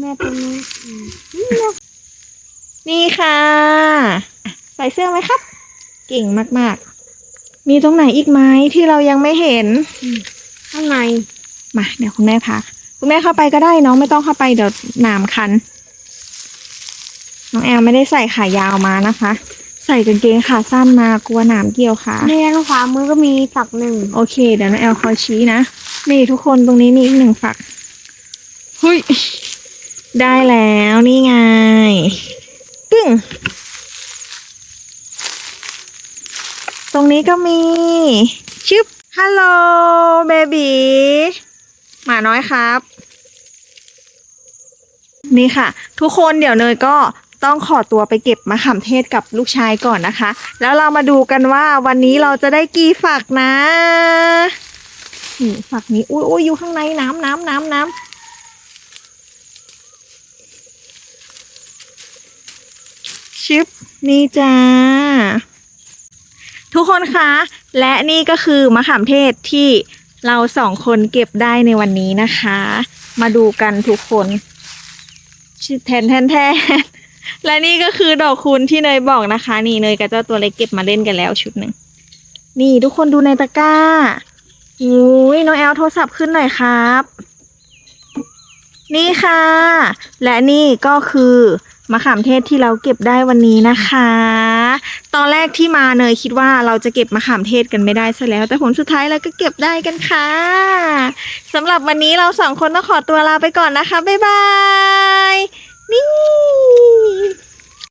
แม่ตัวนี้อืมนี่ค่ะอะใส่เสื้อไหมครับ เก่งมากๆ มีตรงไหนอีกไหมที่เรายังไม่เห็นข้างในมาเดี๋ยวคุณแม่พาคุณแม่เข้าไปก็ได้น้องไม่ต้องเข้าไปเดี๋ยวหนามคันน้องแอลไม่ได้ใส่ขายาวมานะคะ ใส่กางเกงขาสั้นมากลัวหนามเกี่ยวขาในด้านขวามือก็มีฝักหนึ่งโอเคเดี๋ยวน้องแอลคอยชี้นะนี่ทุกคนตรงนี้มีอีกหนึ่งฝักหุย ได้แล้วนี่ไงปึ้งตรงนี้ก็มีชึบฮัลโหลเบบีหมาน้อยครับ นี่ค่ะ ทุกคนเดี๋ยวเนยก็ต้องขอตัวไปเก็บมะขามเทศกับลูกชายก่อนนะคะ แล้วเรามาดูกันว่าวันนี้เราจะได้กี่ฝักนะฝักนี้อุ้ยอุ้ยอยู่ข้างในน้ำน้ำน้ำน้ำ ชิปนี่จ้า ทุกคนคะ และนี่ก็คือมะขามเทศที่เราสองคนเก็บได้ในวันนี้นะคะ มาดูกันทุกคนแทนแทนแทนและนี่ก็คือดอกคูณที่เนยบอกนะคะ นี่เนยกับเจ้าตัวเล็กเก็บมาเล่นกันแล้วชุดหนึ่งนี่ทุกคนดูในตะกร้าอุ้ยน้องแอลโทรศัพท์ขึ้นหน่อยครับ นี่ค่ะ และนี่ก็คือ มะขามเทศที่เราเก็บได้วันนี้นะคะ ตอนแรกที่มาเนยคิดว่าเราจะเก็บมะขามเทศกันไม่ได้ซะแล้ว แต่ผลสุดท้ายเราก็เก็บได้กันค่ะสำหรับวันนี้เราสองคนต้องขอตัวลาไปก่อนนะคะ บ๊ายบาย